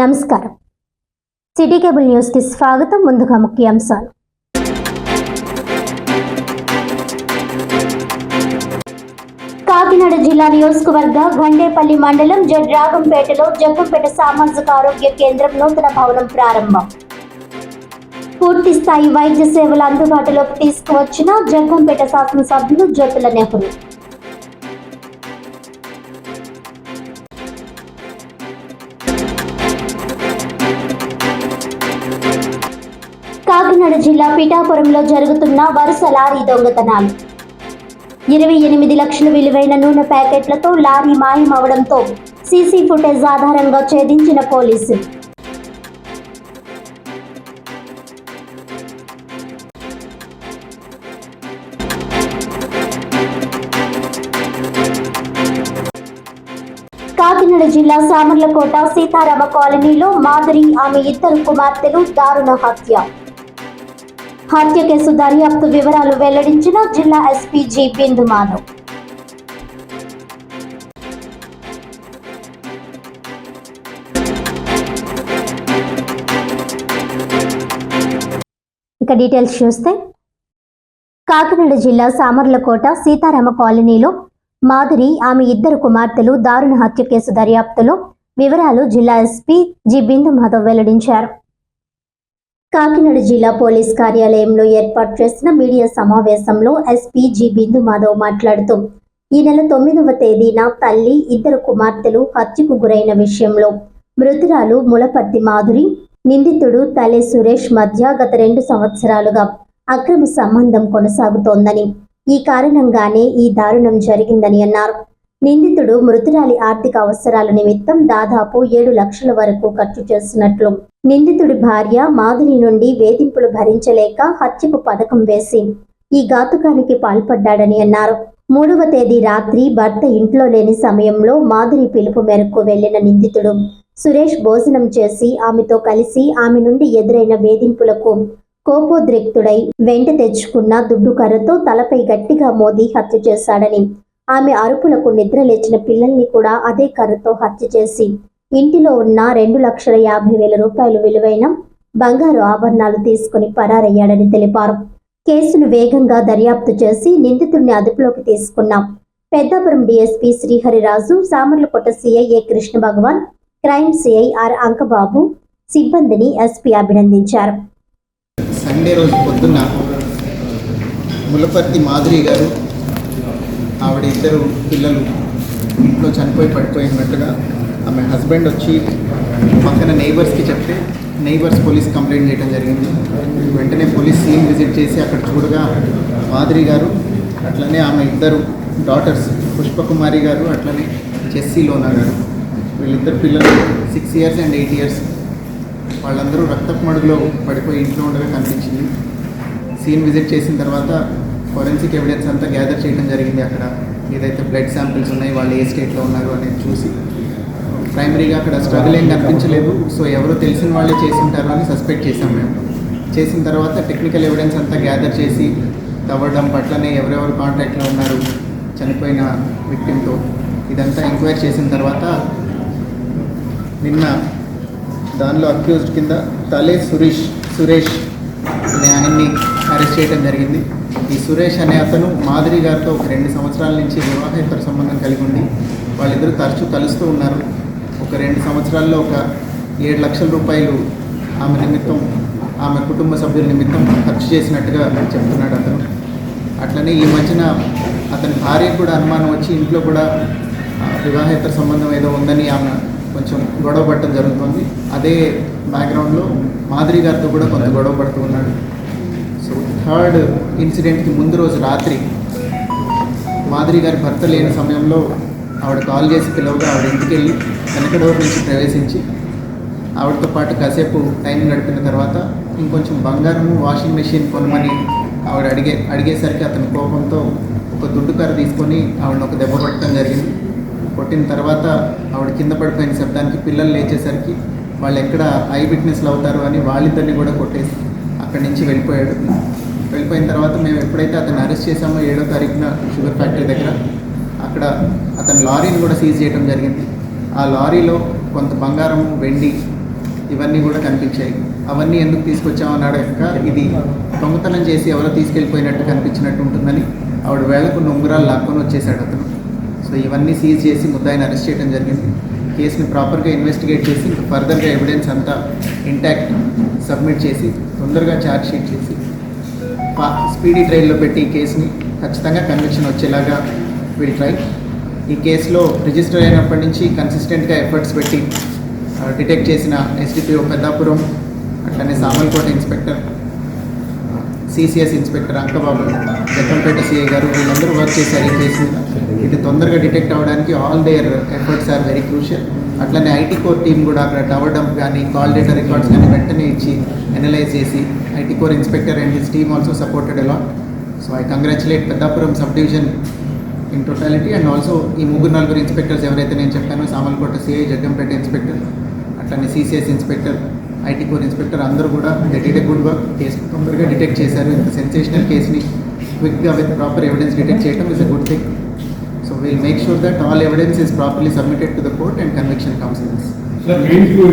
నమస్కారం. City cable న్యూస్కి స్వాగతం. ముందుగా ముఖ్యాంశాలు. కాకినాడ జిల్లా నియోజకవర్గ గండేపల్లి మండలం జడ్రాగంపేటలో జగ్గంపేట సామాజిక ఆరోగ్య కేంద్రం నూతన భవనం ప్రారంభం. పూర్తి స్థాయి వైద్య సేవలు అందుబాటులోకి తీసుకువచ్చిన జగ్గంపేట శాసనసభ్యులు జ్యోతుల నెహ్రూ. జిల్లా పిఠాపురంలో జరుగుతున్న వరుస లారీ దొంగతనాలు. ఇరవై ఎనిమిది లక్షల విలువైన నూనె ప్యాకెట్లతో లారీ మాయమవడంతో సీసీ ఫుటేజ్ ఆధారంగా ఛేదించిన పోలీసు. కాకినాడ జిల్లా సామర్లకోట సీతారామ కాలనీలో మాధురి ఆమె ఇద్దరు కుమార్తెలు దారుణ హత్య. హత్య కేసు దర్యాప్తు వివరాలు వెల్లడించిన జిల్లా ఎస్పీ జి బిందు మాధవ్ ఇక డీటెయిల్స్ చూస్తే కాకినాడ జిల్లా సామర్లకోట సీతారామ కాలనీలో మాధురి ఆమె ఇద్దరు కుమార్తెలు దారుణ హత్య కేసు దర్యాప్తులో వివరాలు జిల్లా ఎస్పీ జి. బిందు మాధవ్ వెల్లడించారు. కాకినాడ జిల్లా పోలీస్ కార్యాలయంలో ఏర్పాటు చేసిన మీడియా సమావేశంలో ఎస్పీ జి బిందు మాధవ్ మాట్లాడుతూ ఈ నెల తొమ్మిదవ తేదీన తల్లి ఇద్దరు కుమార్తెలు హత్యకు గురైన విషయంలో మృతురాలు ములపర్తి మాధురి నిందితుడు తలే సురేష్ మధ్య గత రెండు సంవత్సరాలుగా అక్రమ సంబంధం కొనసాగుతోందని ఈ కారణంగానే ఈ దారుణం జరిగిందని అన్నారు. నిందితుడు మృతురాలి ఆర్థిక అవసరాల నిమిత్తం దాదాపు ఏడు లక్షల వరకు ఖర్చు చేస్తున్నట్లు. నిందితుడి భార్య మాధురి నుండి వేధింపులు భరించలేక హత్యకు పథకం వేసి ఈ ఘాతుకానికి పాల్పడ్డాడని అన్నారు. మూడవ తేదీ రాత్రి భర్త ఇంట్లో లేని సమయంలో మాధురి పిలుపు మేరకు వెళ్ళిన నిందితుడు సురేష్ భోజనం చేసి ఆమెతో కలిసి ఆమె నుండి ఎదురైన వేధింపులకు కోపోద్రిక్తుడై వెంట తెచ్చుకున్న దుడ్డు కర్రతో తలపై గట్టిగా మోది హత్య చేశాడని ఆమె అరుపులకు నిద్ర లేచిన పిల్లల్ని కూడా అదే కర్రతో హత్య చేసి ఇంటిలో ఉన్న రెండు లక్షల యాభై వేల రూపాయలు విలువైన బంగారు ఆభరణాలు తీసుకుని పరారయ్యాడని తెలిపారు. కేసును వేగంగా దర్యాప్తు చేసి నిందితుడిని అదుపులోకి తీసుకున్నాం Peddapuram DSP Srihariraju Samarlakota CI A Krishna Bhagavan crime CI R Ankababu సిబ్బందిని ఎస్పీ అభినందించారు. సండే రోజు పొద్దున్న ములపర్తి మాధురి గారు ఆవిడ ఇద్దరు పిల్లలు ఇంట్లో చనిపోయి పడిపోయినట్టుగా ఆమె హస్బెండ్ వచ్చి పక్కన నైబర్స్కి చెప్తే నైబర్స్ పోలీస్ కంప్లైంట్ చేయడం జరిగింది. వెంటనే పోలీస్ సీన్ విజిట్ చేసి అక్కడ చూడగా మాదిరి గారు అట్లనే ఆమె ఇద్దరు డాటర్స్ పుష్పకుమారి గారు అట్లనే జెస్సీ లోనా గారు. వీళ్ళిద్దరు పిల్లలు six years and eight years వాళ్ళందరూ రక్తపు మడుగులో పడిపోయి ఇంట్లో ఉండగా కనిపించింది. సీన్ విజిట్ చేసిన తర్వాత ఫోరెన్సిక్ ఎవిడెన్స్ అంతా గ్యాదర్ చేయడం జరిగింది అక్కడ. ఏదైతే బ్లడ్ శాంపిల్స్ ఉన్నాయి వాళ్ళు ఏ స్టేట్లో ఉన్నారు అనేది చూసి. ప్రైమరీగా అక్కడ స్ట్రగుల్ ఏం కనిపించలేదు. సో ఎవరో తెలిసిన వాళ్ళే చేసి ఉంటారు అని సస్పెక్ట్ చేసాం మేము. చేసిన తర్వాత టెక్నికల్ ఎవిడెన్స్ అంతా గ్యాదర్ చేసి తవ్వడం పట్లనే ఎవరెవరు కాంటాక్ట్లో ఉన్నారు చనిపోయిన విక్టిమ్తో ఇదంతా ఎంక్వైరీ చేసిన తర్వాత నిన్న దానిలో అక్యూజ్డ్ కింద తలే సురేష్ సురేష్ అనే ఆయన్ని అరెస్ట్ చేయడం జరిగింది. ఈ సురేష్ అనే అతను మాధురి గారితో ఒక రెండు సంవత్సరాల నుంచి వివాహేతర సంబంధం కలిగి ఉండి వాళ్ళిద్దరూ తరచూ కలుస్తూ ఉన్నారు. ఒక రెండు సంవత్సరాల్లో ఒక ఏడు లక్షల రూపాయలు ఆమె నిమిత్తం ఆమె కుటుంబ సభ్యుల నిమిత్తం ఖర్చు చేసినట్టుగా చెప్తున్నాడు అతను. అట్లనే ఈ మధ్యన అతని భార్యకు కూడా అనుమానం వచ్చి ఇంట్లో కూడా వివాహేతర సంబంధం ఏదో ఉందని ఆమె కొంచెం గొడవ పడటం జరుగుతుంది. అదే బ్యాక్గ్రౌండ్లో మాధురి గారితో కూడా కొంత గొడవ పడుతూ ఉన్నాడు. సో థర్డ్ ఇన్సిడెంట్కి ముందు రోజు రాత్రి మాధురి గారి భర్త లేని సమయంలో ఆవిడ కాల్ చేసి పిలవగా ఆవిడ ఇంటికి వెళ్ళి వెనక డోర్ నుంచి ప్రవేశించి ఆవిడతో పాటు కాసేపు టైం గడిపిన తర్వాత ఇంకొంచెం బంగారము వాషింగ్ మెషిన్ కొనమని ఆవిడ అడిగే అడిగేసరికి అతని కోపంతో ఒక దుడ్డు కర్ర తీసుకొని ఆవిడని ఒక దెబ్బ పట్టడం జరిగింది. కొట్టిన తర్వాత ఆవిడ కింద పడిపోయిన శబ్దానికి పిల్లలు లేచేసరికి వాళ్ళు ఎక్కడ ఐ విట్నెస్లు అవుతారు అని వాళ్ళిద్దరిని కూడా కొట్టేసి అక్కడి నుంచి వెళ్ళిపోయాడు. వెళ్ళిపోయిన తర్వాత మేము ఎప్పుడైతే అతన్ని అరెస్ట్ చేసామో ఏడో తారీఖున షుగర్ ఫ్యాక్టరీ దగ్గర అక్కడ అతని లారీని కూడా సీజ్ చేయడం జరిగింది. ఆ లారీలో కొంత బంగారం వెండి ఇవన్నీ కూడా కనిపించాయి. అవన్నీ ఎందుకు తీసుకొచ్చామన్నాడు యొక్క ఇది దొంగతనం చేసి ఎవరో తీసుకెళ్ళిపోయినట్టు కనిపించినట్టు ఉంటుందని ఆవిడ వేళకు ఉంగరాలు లాక్కొని వచ్చేసాడు అతను. సో ఇవన్నీ సీజ్ చేసి ముద్దాయిని అరెస్ట్ చేయడం జరిగింది. కేసుని ప్రాపర్గా ఇన్వెస్టిగేట్ చేసి ఇంకా ఫర్దర్గా ఎవిడెన్స్ అంతా ఇంటాక్ట్ సబ్మిట్ చేసి తొందరగా ఛార్జ్ షీట్ చేసి స్పీడీ ట్రయల్లో పెట్టి ఈ కేసుని ఖచ్చితంగా కన్విక్షన్ వచ్చేలాగా విల్ ట్రై ఈ కేసులో రిజిస్టర్ అయినప్పటి నుంచి కన్సిస్టెంట్గా ఎఫర్ట్స్ పెట్టి డిటెక్ట్ చేసిన ఎస్డిపిఓ పెద్దాపురం అట్లనే Samalkota inspector CCS inspector Ankababu Jaggampeta CI గారు వీళ్ళందరూ వర్క్ చేశారు ఈ కేసు మీద ఇది తొందరగా డిటెక్ట్ అవ్వడానికి all their efforts are very crucial అట్లనే ఐటీ కోర్ టీం కూడా అక్కడ టవర్ డంప్ కానీ కాల్ డేటా రికార్డ్స్ కానీ వెంటనే ఇచ్చి అనలైజ్ చేసి IT core inspector and his team also supported a lot so I congratulate Peddapuram sub division in totality and also ఈ ముగ్గురు నలుగురు ఇన్స్పెక్టర్స్ ఎవరైతే నేను చెప్పానో సామల్కోట సిఐ జగ్గంపేట ఇన్స్పెక్టర్ అట్లనే CCS inspector IT core inspector అందరూ కూడా డెడ్ గుడ్ వర్క్ కేసు తొందరగా డిటెక్ట్ చేశారు. ఇంత సెన్సేషనల్ కేసుని క్విక్గా విత్ ప్రాపర్ ఎవిడెన్స్ డిటెక్ట్ చేయడం is a good thing we'll make sure that all evidence is properly submitted to the court and conviction comes in. Sir,